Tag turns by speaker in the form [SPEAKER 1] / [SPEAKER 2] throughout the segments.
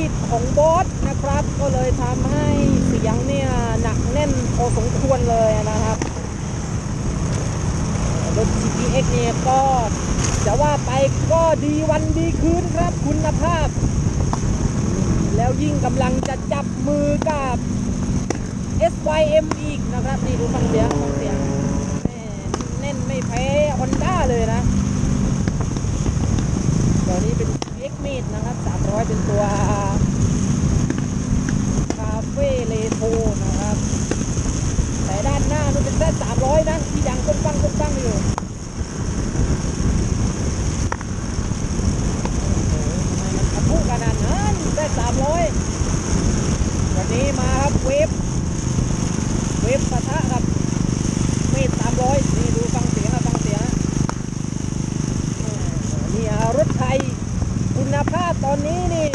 [SPEAKER 1] ฉีดของบอสนะครับ ก็เลยทำให้เสียงเนี่ยหนักแน่นพอสมควรเลยนะครับรถ GPX เนี่ยก็จะว่าไปก็ดีวันดีคืนครับคุณภาพ แล้วยิ่งกำลังจะจับมือกับ SYM อีกนะครับ นี่ดูฟังเสียงฟังเสียงแม่แน่นไม่แพ้ Honda เลยนะ ตัวนี้เป็น X m a d นะครับ 300 เป็นตัวคาเฟ่เลโทนะครับ แต่ด้านหน้านู่นเป็นแซ300 นะ ที่ดังก้งปังก้งปังอยู่โอ้โหทำไมมันทะลุขนาดนั้นแซ300 วันนี้มาครับเวฟ เวฟ ปะทะกับเมตร300นี่ดูฟังเสียงนะฟังเสียงนะนี่รถไทยคุณภาพตอนนี้นี่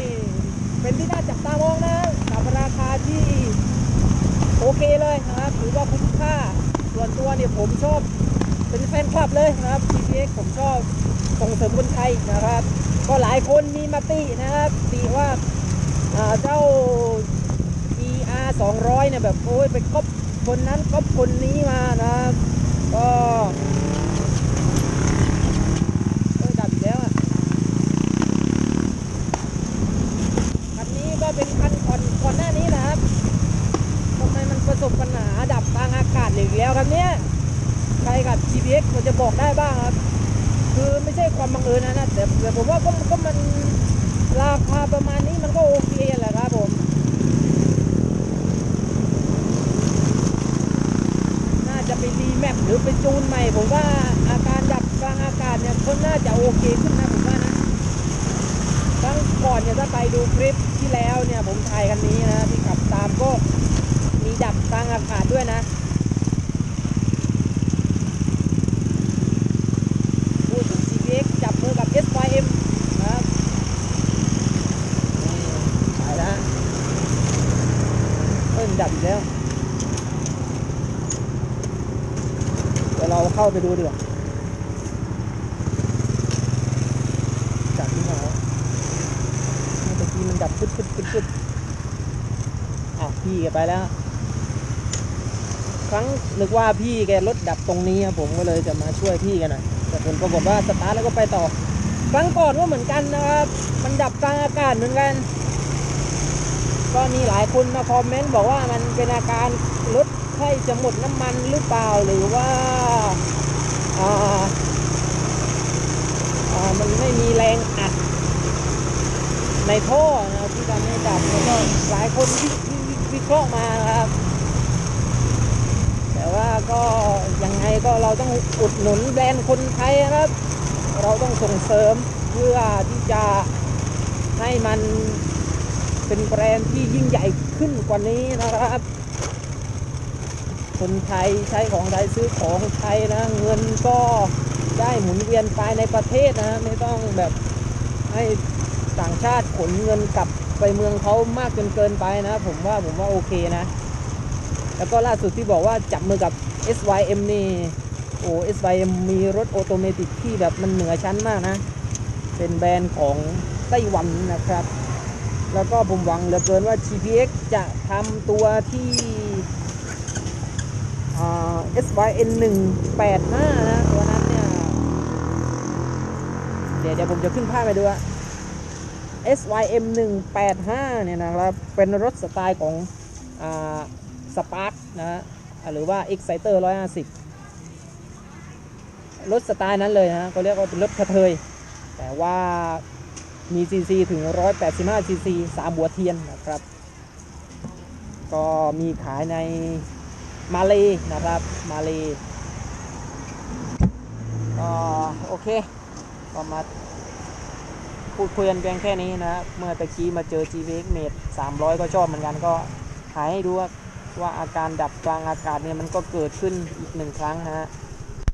[SPEAKER 1] เป็นที่น่าจับตามองนะกับราคาที่โอเคเลยนะครับถือว่าคุ้มค่าส่วนตัวเนี่ยผมชอบ เป็นแฟนคลับเลยนะครับ GPX ผมชอบส่งเสริมคนไทยนะครับ ก็หลายคนมีมาตินะครับติว่าอ่าเจ้า ER 200เนี่ยแบบโอ้ยไปก๊อป คนนั้นก๊อปคนนี้มานะครับก็ดับแล้วอะคันนี้ก็เป็นคันก่อนก่อนหน้านี้นะครับทำไมมันประสบปัญหาดับกลางอากาศอีกแล้วครับเนี่ยใครกับ GPX มันจะบอกได้บ้างครับ คือไม่ใช่ความบังเอิญนะนะแต่แต่ผมว่าก็ก็มันราคาประมาณนี้มันก็โอเคแหละครับผม น่าจะไปรีแมปหรือไปจูนใหม่ ผมว่าอาการดับกลางอากาศเนี่ยก็น่าจะโอเคขึ้นนะผมว่านะครั้งก่อนเนี่ยถ้าไปดูคลิปที่แล้วเนี่ยผมถ่ายคันนี้นะที่ขับตามก็มีดับกลางอากาศด้วยนะพูดถึง GPX จับมือกับ SYM นะครับนี่ถ่ายแล้วเอ้ยมันดับอีกแล้ว เราเข้าไปดูดีกว่าจับที่ไหนเมื่อกี้มันดับปึ๊ดปึ๊ดปึ๊ดปึ๊ดอ้าวพี่แกไปแล้ว ครั้งนึกว่าพี่แกรถดับตรงนี้ครับผมก็เลยจะมาช่วยพี่กันหน่อยแต่ผลปรากฏว่าสตาร์ทแล้วก็ไปต่อ ครั้งก่อนก็เหมือนกันนะครับ มันดับกลางอากาศเหมือนกัน ก็มีหลายคนมาคอมเมนต์บอกว่ามันเป็นอาการรถใช่จะหมดน้ำมันหรือเปล่าหรือว่าอ่าอ่ามันไม่มีแรงอัดในท่อนะที่ทำให้ดับแล้วก็หลายคนที่ที่วิเคราะห์มานะครับ แต่ว่าก็ยังไงก็เราต้องอุดหนุนแบรนด์คนไทยนะครับ เราต้องส่งเสริมเพื่อที่จะให้มัน เป็นแบรนด์ที่ยิ่งใหญ่ขึ้นกว่านี้นะครับ คนไทยใช้ของไทยซื้อของไทยนะ เงินก็ได้หมุนเวียนไปในประเทศนะ ไม่ต้องแบบให้ต่างชาติขนเงินกลับไปเมืองเขามากจนเกินไปนะ ผมว่าผมว่าโอเคนะ แล้วก็ล่าสุดที่บอกว่าจับมือกับ SYM นี่โอ้ SYM มีรถออโตเมติกที่แบบมันเหนือชั้นมากนะ เป็นแบรนด์ของไต้หวันนะครับ แล้วก็ผมหวังเหลือเกินว่า GPX จะทำตัวที่ SYN 185นะตัวนั้นเนี่ย เดี๋ยวเดี๋ยวผมจะขึ้นภาพไปดูอะ SYM 185เนี่ยนะครับ เป็นรถสไตล์ของอ่าสปาร์คนะฮะหรือว่า Exciter 150 รถสไตล์นั้นเลยนะก็เรียกว่าเป็นรถกระเทย แต่ว่า มี CC ถึง 185 CC 3หัวเทียนนะครับ ก็มีขายในมาเลนะครับ มาเลก็โอเคก็มาพูดคุยกันเพียงแค่นี้นะ เมื่อตะกี้มาเจอ GVX Mate 300 ก็ชอบเหมือนกันก็ถ่ายให้ดูว่าว่าอาการดับกลางอากาศเนี่ยมันก็เกิดขึ้นอีกหนึ่งครั้งนะฮะ